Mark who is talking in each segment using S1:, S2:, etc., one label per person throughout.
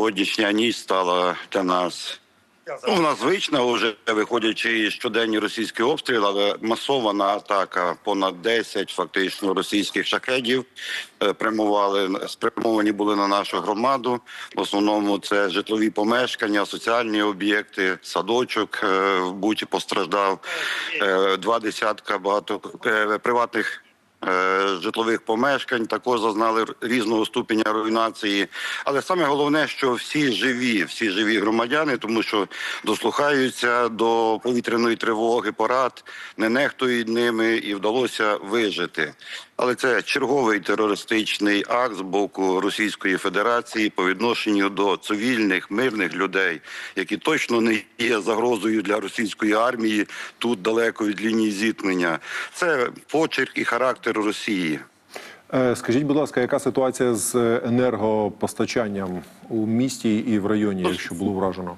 S1: Сьогоднішня ніч стала для нас. Ну, вона звична, вже виходячи щоденні російські обстріли, але масована атака понад 10 фактично російських шахедів е, прямували спрямовані були на нашу громаду. В основному це житлові помешкання, соціальні об'єкти, садочок е, в Буті постраждав. Е, Два десятка багато приватних житлових помешкань також зазнали різного ступеня руйнації. Але саме головне, що всі живі, всі живі громадяни, тому що дослухаються до повітряної тривоги, порад, не нехтують ними і вдалося вижити. Але це черговий терористичний акт з боку Російської Федерації по відношенню до цивільних мирних людей, які точно не є загрозою для російської армії тут далеко від лінії зіткнення. Це почерк і характер Росії.
S2: Е, Скажіть, будь ласка, яка ситуація з енергопостачанням у місті і в районі, якщо було вражено?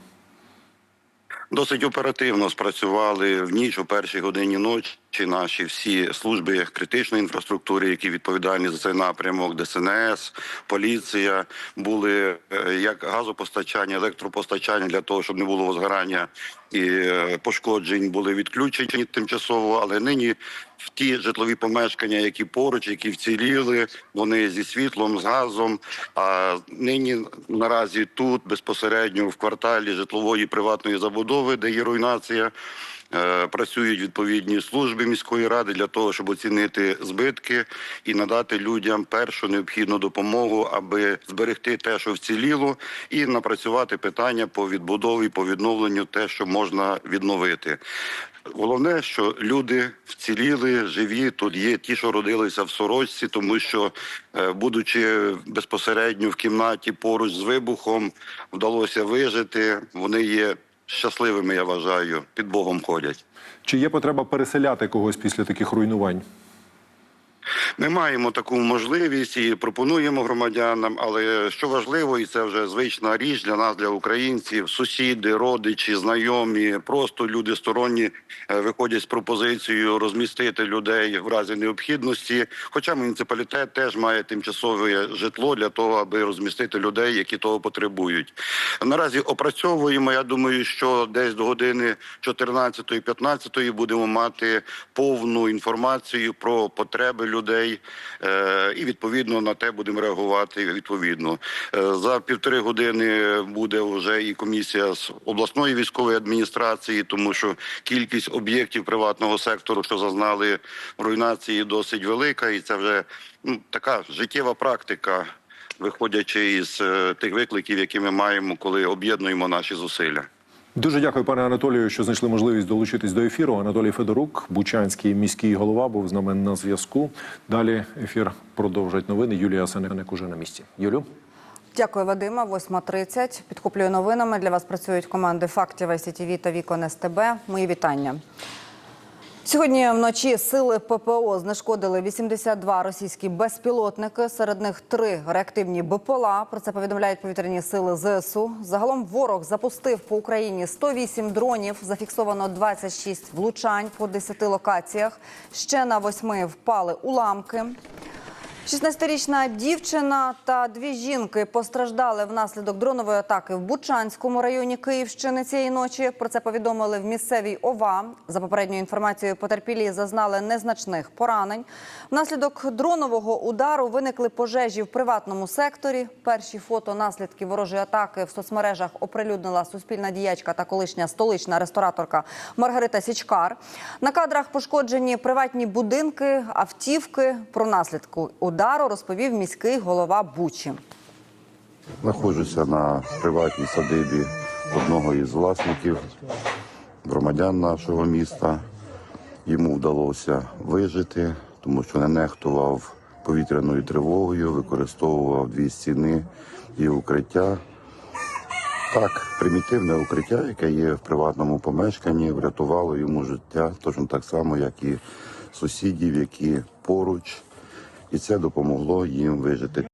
S1: Досить оперативно спрацювали в ніч у першій годині ночі наші всі служби критичної інфраструктури, які відповідальні за цей напрямок, ДСНС, поліція, були е, як газопостачання, електропостачання для того, щоб не було згорання і е, пошкоджень, були відключені тимчасово. Але нині в ті житлові помешкання, які поруч, які вціліли, вони зі світлом, з газом. А нині наразі тут безпосередньо в кварталі житлової приватної забудови, де є руйнація. Е, Працюють відповідні служби міської ради для того, щоб оцінити збитки і надати людям першу необхідну допомогу, аби зберегти те, що вціліло, і напрацювати питання по відбудові, по відновленню, те, що можна відновити. Головне, що люди вціліли, живі. Тут є ті, що родилися в сорочці, тому що, е, будучи безпосередньо в кімнаті поруч з вибухом, вдалося вижити. Вони є щасливими, я вважаю, під Богом ходять.
S2: Чи є потреба переселяти когось після таких руйнувань?
S1: Ми маємо таку можливість і пропонуємо громадянам. Але що важливо, і це вже звична річ для нас, для українців, сусіди, родичі, знайомі, просто люди сторонні е, виходять з пропозицією розмістити людей в разі необхідності. Хоча муніципалітет теж має тимчасове житло для того, аби розмістити людей, які того потребують. Наразі опрацьовуємо. Я думаю, що десь до години 14-15 будемо мати повну інформацію про потреби людей, е, і відповідно на те будемо реагувати. Відповідно Е, за півтори години буде вже і комісія з обласної військової адміністрації, тому що кількість об'єктів приватного сектору, що зазнали руйнації, досить велика, і це вже ну, така життєва практика, виходячи із е, тих викликів, які ми маємо, коли об'єднуємо наші зусилля.
S2: Дуже дякую, пане Анатолію, що знайшли можливість долучитись до ефіру. Анатолій Федорук, Бучанський міський голова, був з нами на зв'язку. Далі ефір продовжать новини. Юлія Сенек уже на місці. Юлю.
S3: Дякую, Вадима. 8.30. Підкуплюю новинами. Для вас працюють команди фактів ICTV та Вікон СТБ. Мої вітання. Сьогодні вночі сили ППО знешкодили 82 російські безпілотники. Серед них три реактивні БПЛА. Про це повідомляють повітряні сили ЗСУ. Загалом ворог запустив по Україні 108 дронів. Зафіксовано 26 влучань по 10 локаціях. Ще на восьми впали уламки. 16-річна дівчина та дві жінки постраждали внаслідок дронової атаки в Бучанському районі Київщини цієї ночі. Про це повідомили в місцевій ОВА. За попередньою інформацією, потерпілі зазнали незначних поранень. Внаслідок дронового удару виникли пожежі в приватному секторі. Перші фото наслідків ворожої атаки в соцмережах оприлюднила суспільна діячка та колишня столична рестораторка Маргарита Січкар. На кадрах пошкоджені приватні будинки, автівки. Про наслідки удару розповів міський голова Бучі.
S4: Знаходжуся на приватній садибі одного із власників, громадян нашого міста. Йому вдалося вижити, тому що не нехтував повітряною тривогою, використовував дві стіни і укриття. Так, примітивне укриття, яке є в приватному помешканні, врятувало йому життя точно так само, як і сусідів, які поруч, і це допомогло їм вижити.